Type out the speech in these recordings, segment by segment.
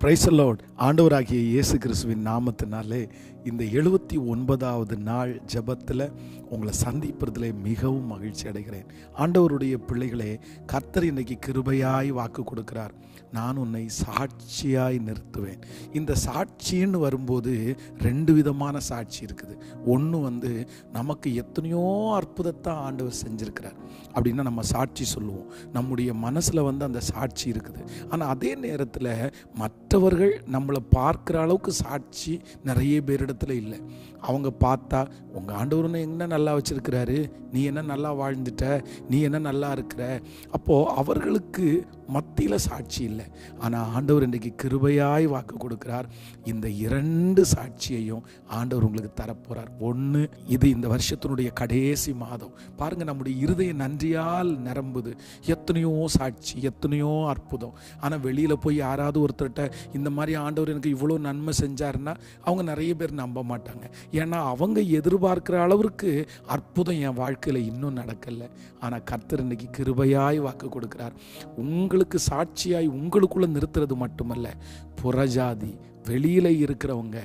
பிரைசலோட் ஆண்டவராகிய இயேசு கிறிஸ்துவின் நாமத்தினாலே இந்த எழுபத்தி ஒன்பதாவது நாள் ஜெபத்தில் உங்களை சந்திப்பதில் மிகவும் மகிழ்ச்சி அடைகிறேன். ஆண்டவருடைய பிள்ளைகளே கர்த்தர் இன்னைக்கு கிருபையாய் வாக்கு கொடுக்கிறார். நான் உன்னை சாட்சியாய் நிறுத்துவேன். இந்த சாட்சின்னு வரும்போது ரெண்டு விதமான சாட்சி இருக்குது. ஒன்று வந்து நமக்கு எத்தனையோ அற்புதத்தை ஆண்டவர் செஞ்சுருக்கிறார். அப்படின்னா நம்ம சாட்சி சொல்லுவோம். நம்முடைய மனசில் வந்து அந்த சாட்சி இருக்குது. ஆனால் அதே நேரத்தில் மற்றவர்கள் நம்மளை பார்க்குற அளவுக்கு சாட்சி நிறைய பேரிடத்துல இல்லை. அவங்க பார்த்தா உங்கள் ஆண்டவருன்னு என்ன நல்லா வச்சுருக்கிறாரு? நீ என்ன நல்லா வாழ்ந்துட்ட? நீ என்ன நல்லா இருக்கிற? அப்போது அவர்களுக்கு மத்தியில் சாட்சி இல்லை. ஆனால் ஆண்டவர் இன்றைக்கு கிருபையாய் வாக்கு கொடுக்கிறார். இந்த இரண்டு சாட்சியையும் ஆண்டவர் உங்களுக்கு தரப்போகிறார் ஒன்று இது இந்த வருஷத்தினுடைய கடைசி மாதம். பாருங்க நம்முடைய இருதய நன்றியால் நிரம்புது. எத்தனையோ சாட்சி எத்தனையோ அற்புதம். ஆனால் வெளியில் போய் யாராவது ஒருத்தர்கிட்ட இந்த மாதிரி ஆண்டவர் எனக்கு இவ்வளோ நன்மை செஞ்சாருன்னா அவங்க நிறைய பேர் நம்ப மாட்டாங்க ஏன்னா அவங்க எதிர்பார்க்குற அளவிற்கு அற்புதம் என் வாழ்க்கையில் இன்னும் நடக்கலை. ஆனால் கர்த்தர் இன்னைக்கு கிருபையாய் வாக்கு கொடுக்குறார். உங்களுக்கு சாட்சியாய் உங்களுக்குள்ள நிறுத்துறது மட்டுமல்ல புறஜாதி வெளியில் இருக்கிறவங்க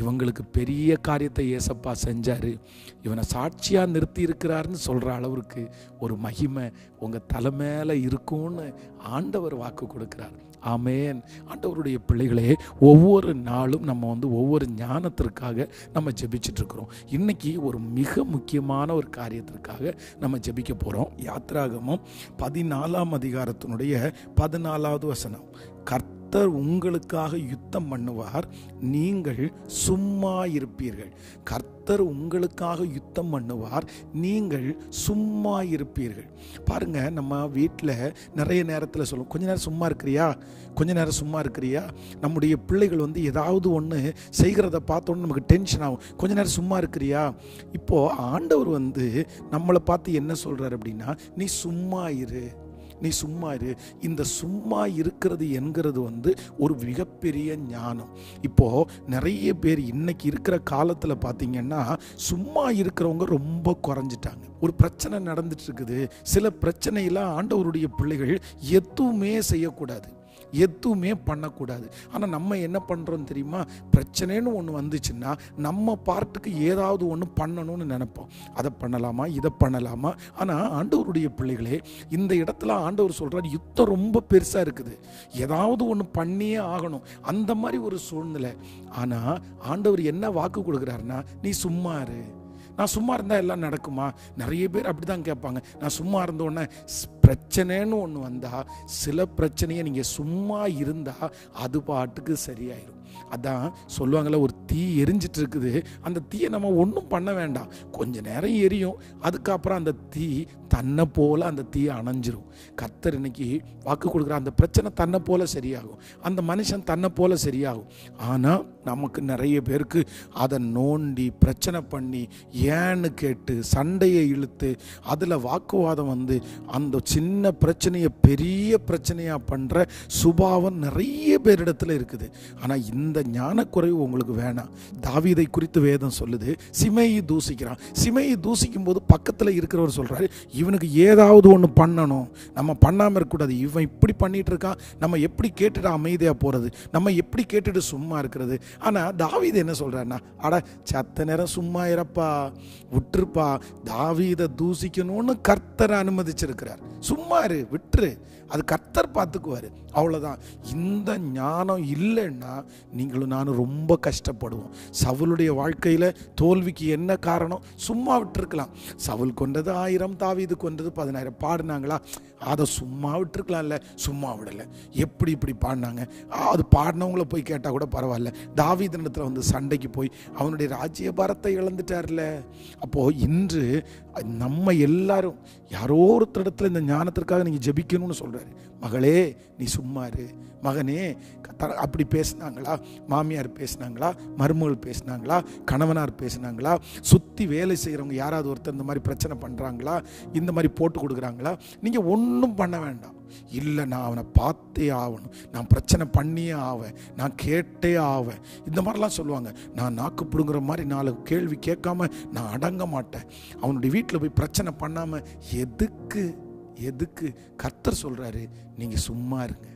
இவங்களுக்கு பெரிய காரியத்தை ஏசப்பா செஞ்சார். இவனை சாட்சியாக நிறுத்தி இருக்கிறாருன்னு சொல்கிற அளவுக்கு ஒரு மகிமை உங்கள் தலை மேலே இருக்கும்னு ஆண்டவர் வாக்கு கொடுக்கிறார். ஆமேன். ஆண்டவருடைய பிள்ளைகளே ஒவ்வொரு நாளும் நம்ம வந்து ஒவ்வொரு ஞானத்திற்காக நம்ம ஜெபிச்சுட்டு இன்றைக்கி ஒரு மிக முக்கியமான ஒரு காரியத்திற்காக நம்ம ஜெபிக்க போகிறோம் யாத்ராகமும் பதினாலாம் அதிகாரத்தினுடைய பதினாலாவது வசனம். கர்த்த கர்த்தர் உங்களுக்காக யுத்தம் பண்ணுவார் நீங்கள் சும்மா இருப்பீர்கள். கர்த்தர் உங்களுக்காக யுத்தம் பண்ணுவார் நீங்கள் சும்மா இருப்பீர்கள். பாருங்க நம்ம வீட்டில் நிறைய நேரத்தில் சொல்லுவோம் கொஞ்ச நேரம் சும்மா இருக்கிறியா? கொஞ்ச நேரம் சும்மா இருக்கிறியா? நம்முடைய பிள்ளைகள் வந்து ஏதாவது ஒன்று செய்கிறத பார்த்தோன்னு நமக்கு டென்ஷன் ஆகும். கொஞ்ச நேரம் சும்மா இருக்கிறியா? இப்போது ஆண்டவர் வந்து நம்மளை பார்த்து என்ன சொல்கிறார் அப்படின்னா நீ சும்மா இரு. நீ சும்மா இரு. இந்த சும்மா இருக்கிறது என்கிறது வந்து ஒரு மிகப்பெரிய ஞானம். இப்போது நிறைய பேர் இன்னைக்கு இருக்கிற காலத்தில் பார்த்தீங்கன்னா சும்மா இருக்கிறவங்க ரொம்ப குறைஞ்சிட்டாங்க. ஒரு பிரச்சனை நடந்துட்டு இருக்குது. சில பிரச்சனையெல்லாம் ஆண்டவருடைய பிள்ளைகள் எதுவுமே செய்யக்கூடாது. எதுவுமே பண்ணக்கூடாது. ஆனால் நம்ம என்ன பண்ணுறோம் தெரியுமா? பிரச்சனைன்னு ஒன்று வந்துச்சுன்னா நம்ம பார்ட்டுக்கு ஏதாவது ஒன்று பண்ணணும்னு நினைப்போம். அதை பண்ணலாமா? இதை பண்ணலாமா? ஆனால் ஆண்டவருடைய பிள்ளைகளே இந்த இடத்துல ஆண்டவர் சொல்கிறார் யுத்தம் ரொம்ப பெருசாக இருக்குது. ஏதாவது ஒன்று பண்ணியே ஆகணும். அந்த மாதிரி ஒரு சூழ்நிலை. ஆனால் ஆண்டவர் என்ன வாக்கு கொடுக்குறாருன்னா நீ சும்மா இரு. நான் சும்மா இருந்தால் எல்லாம் நடக்குமா? நிறைய பேர் அப்படி தான் கேட்பாங்க. நான் சும்மா இருந்தோடனே பிரச்சனைன்னு ஒன்று வந்தால் சில பிரச்சனையை நீங்கள் சும்மா இருந்தால் அது பாட்டுக்கு சரியாயிடும் அதான் சொல்லுவாங்கள்ல ஒரு தீ எரிஞ்சிட்டு இருக்குது அந்த தீயை நம்ம ஒன்றும் பண்ண வேண்டாம். கொஞ்ச நேரம் எரியும். அதுக்கப்புறம் அந்த தீ தன்னை போல் அந்த தீயை அணைஞ்சிரும். கத்தர் இன்னைக்கு வாக்கு கொடுக்குற அந்த பிரச்சனை தன்னை போல சரியாகும். அந்த மனுஷன் தன்னை போல் சரியாகும். ஆனால் நமக்கு நிறைய பேருக்கு அதை நோண்டி பிரச்சனை பண்ணி ஏன்னு கேட்டு சண்டையை இழுத்து அதில் வாக்குவாதம் வந்து அந்த சின்ன பிரச்சனையை பெரிய பிரச்சனையாக பண்ணுற சுபாவம் நிறைய பேரிடத்துல இருக்குது. ஆனால் இந்த ஞானக்குறைவு உங்களுக்கு வேணாம். தாவீதை குறித்து வேதம் சொல்லுது. சிமையை தூசிக்கிறான். சிமையை தூசிக்கும் போது பக்கத்தில் இருக்கிறவர் சொல்கிறாரு இவனுக்கு ஏதாவது ஒன்று பண்ணணும். நம்ம பண்ணாமல் இருக்கக்கூடாது. இவன் இப்படி பண்ணிட்டு இருக்கான். நம்ம எப்படி கேட்டுட்டு அமைதியாக போகிறது நம்ம எப்படி கேட்டுட்டு சும்மா இருக்கிறது? ஆனால் தாவீது என்ன சொல்கிறாருன்னா அட சத்த நேரம் சும்மா இறப்பா விட்டுருப்பா. தாவீதை தூசிக்கணும்னு கர்த்தரை அனுமதிச்சிருக்கிறார். சும்மா இரு விட்டுரு. அது கத்தர் பார்த்துக்குவார். அவ்வளோதான் இந்த ஞானம் இல்லைன்னா நீங்களும் நானும் ரொம்ப கஷ்டப்படுவோம். சவுளுடைய வாழ்க்கையில் தோல்விக்கு என்ன காரணம்? சும்மா விட்டுருக்கலாம். சவுல் கொண்டது ஆயிரம் தாவீது கொண்டது பதினாயிரம். பாடினாங்களா? அதை சும்மா விட்டுருக்கலாம்ல. சும்மா விடலை. எப்படி இப்படி பாடினாங்க? அது பாடினவங்கள போய் கேட்டால் கூட பரவாயில்ல. தாவிதனத்தில் வந்து சண்டைக்கு போய் அவனுடைய ராஜ்ய பாரத்தை இழந்துட்டார்ல. அப்போது இன்று நம்ம எல்லாரும் யாரோ ஒருத்தரிடத்துல இந்த ஞானத்திற்காக நீங்கள் ஜெபிக்கணும்னு சொல்கிறாரு மகளே நீ சும்மா இரு. மகனே அப்படி பேசுனாங்களா? மாமியார் பேசுனாங்களா? மருமகள் பேசுனாங்களா? கணவனார் பேசுனாங்களா? சுற்றி வேலை செய்கிறவங்க யாராவது ஒருத்தர் இந்த மாதிரி பிரச்சனை பண்ணுறாங்களா இந்த மாதிரி போட்டு கொடுக்குறாங்களா? நீங்கள் ஒன்றும் பண்ண வேண்டாம். இல்லை நான் அவனை பார்த்தே ஆகணும். நான் பிரச்சனை பண்ணியே ஆவேன். நான் கேட்டே ஆவேன். இந்த மாதிரிலாம் சொல்லுவாங்க. நான் நாக்கு பிடுங்குற மாதிரி நாலு கேள்வி கேட்காம நான் அடங்க மாட்டேன். அவனுடைய வீட்டில் போய் பிரச்சனை பண்ணாமல் எதுக்கு எதுக்கு கர்த்தர் சொல்கிறாரு நீங்கள் சும்மா இருங்க.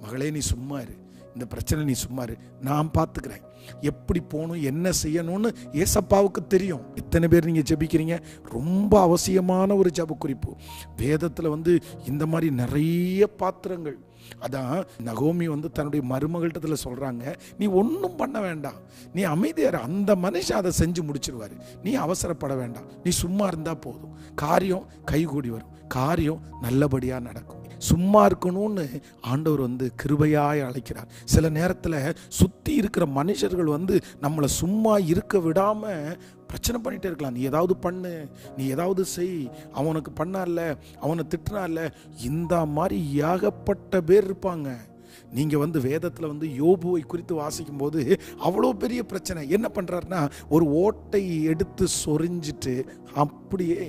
மகளே நீ சும்மா இரு. இந்த பிரச்சனை நீ சும்மா நான் பார்த்துக்கிறேன். எப்படி போகணும் என்ன செய்யணும்னு ஏசப்பாவுக்கு தெரியும். எத்தனை பேர் நீங்கள் ஜெபிக்கிறீங்க. ரொம்ப அவசியமான ஒரு ஜப குறிப்பு வேதத்தில் வந்து இந்த மாதிரி நிறைய பாத்திரங்கள். அதான் நகோமி வந்து தன்னுடைய மருமகள்கிட்டத்துல சொல்கிறாங்க நீ ஒன்றும் பண்ண வேண்டாம். நீ அமைதியார் அந்த மனுஷன் அதை செஞ்சு முடிச்சிருவார். நீ அவசரப்பட வேண்டாம். நீ சும்மா இருந்தால் போதும். காரியம் கைகூடி வரும். காரியம் நல்லபடியாக நடக்கும். சும்மா இருக்கணும்னு ஆண்டவர் வந்து கிருபையாய் அழைக்கிறார். சில நேரத்தில் சுற்றி இருக்கிற மனுஷர்கள் வந்து நம்மளை சும்மா இருக்க விடாமல் பிரச்சனை பண்ணிகிட்டே இருக்கலாம். நீ ஏதாவது பண்ணு நீ ஏதாவது செய் அவனுக்கு பண்ணார்ல அவனை திட்டினார்ல இந்த மாதிரி ஏகப்பட்ட பேர் இருப்பாங்க. நீங்கள் வந்து வேதத்தில் வந்து யோபுவை குறித்து வாசிக்கும் போது அவ்வளோ பெரிய பிரச்சனை. என்ன பண்ணுறாருன்னா ஒரு ஓட்டை எடுத்து சொரிஞ்சிட்டு அப்படியே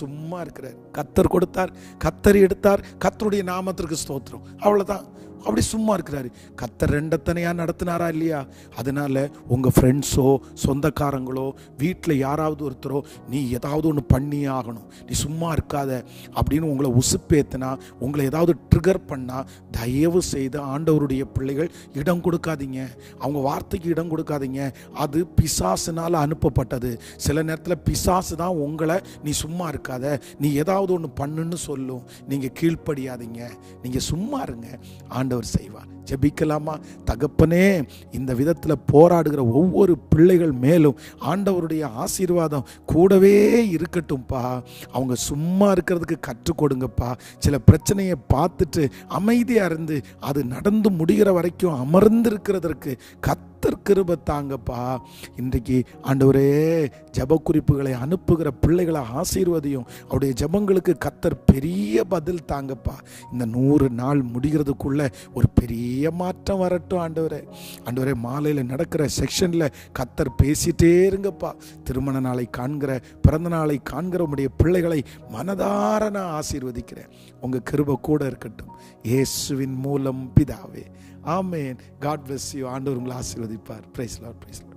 சும்மா இருக்கிறார். கத்தர் கொடுத்தார் கத்தர் எடுத்தார் கத்தருடைய நாமத்திற்கு ஸ்தோத்திரம். அவ்வளோதான் அப்படி சும்மா இருக்கிறாரு. கத்தர் ரெண்டத்தனையா நடத்தினாரா இல்லையா? அதனால உங்க ஃப்ரெண்ட்ஸோ சொந்தக்காரங்களோ வீட்டில் யாராவது ஒருத்தரோ நீ ஏதாவது ஒன்று பண்ணியே ஆகணும். நீ சும்மா இருக்காத அப்படின்னு உங்களை உசுப்பேத்தினா உங்களை ஏதாவது ட்ரிகர் பண்ணா தயவு செய்து ஆண்டவருடைய பிள்ளைகள் இடம் கொடுக்காதீங்க. அவங்க வார்த்தைக்கு இடம் கொடுக்காதீங்க. அது பிசாசுனால அனுப்பப்பட்டது. சில நேரத்தில் பிசாசு தான் உங்களை நீ சும்மா இருக்காத. நீ ஏதாவது ஒன்று பண்ணுன்னு சொல்லும். நீங்கள் கீழ்ப்படியாதீங்க. நீங்கள் சும்மா இருங்க. ஆண்டவர் செய்வார். ஜெபிக்கலாமா? தகப்பனே இந்த விதத்தில் போராடுகிற ஒவ்வொரு பிள்ளைகள் மேலும் ஆண்டவருடைய ஆசீர்வாதம் கூடவே இருக்கட்டும்ப்பா அவங்க சும்மா இருக்கிறதுக்கு கற்றுக் கொடுங்கப்பா. சில பிரச்சனையை பார்த்துட்டு அமைதியாக இருந்து அது நடந்து முடிகிற வரைக்கும் அமர்ந்திருக்கிறதற்கு கத் கத்தர் கிருப தாங்கப்பா. இன்றைக்கு ஆண்டவரே ஜப குறிப்புகளை அனுப்புகிற பிள்ளைகளை ஆசீர்வதியும் அவருடைய ஜபங்களுக்கு கத்தர் பெரிய பதில் தாங்கப்பா. இந்த நூறு நாள் முடிகிறதுக்குள்ள ஒரு பெரிய ஏமாற்றம் வரட்டும் ஆண்டவரே. ஆண்டவரே மாலையில் நடக்கிற செக்ஷனில் கத்தர் பேசிட்டே இருங்கப்பா. திருமண நாளை காண்கிற பிறந்த நாளை காண்கிற உடைய பிள்ளைகளை மனதார நான் ஆசீர்வதிக்கிறேன். உங்கள் கிருப கூட இருக்கட்டும். இயேசுவின் மூலம் பிதாவே. ஆமேன். காட் பிளஸ் யூ ஆண்டவர் உங்களை ஆசீர்வதிப்பார். Price Lord Lord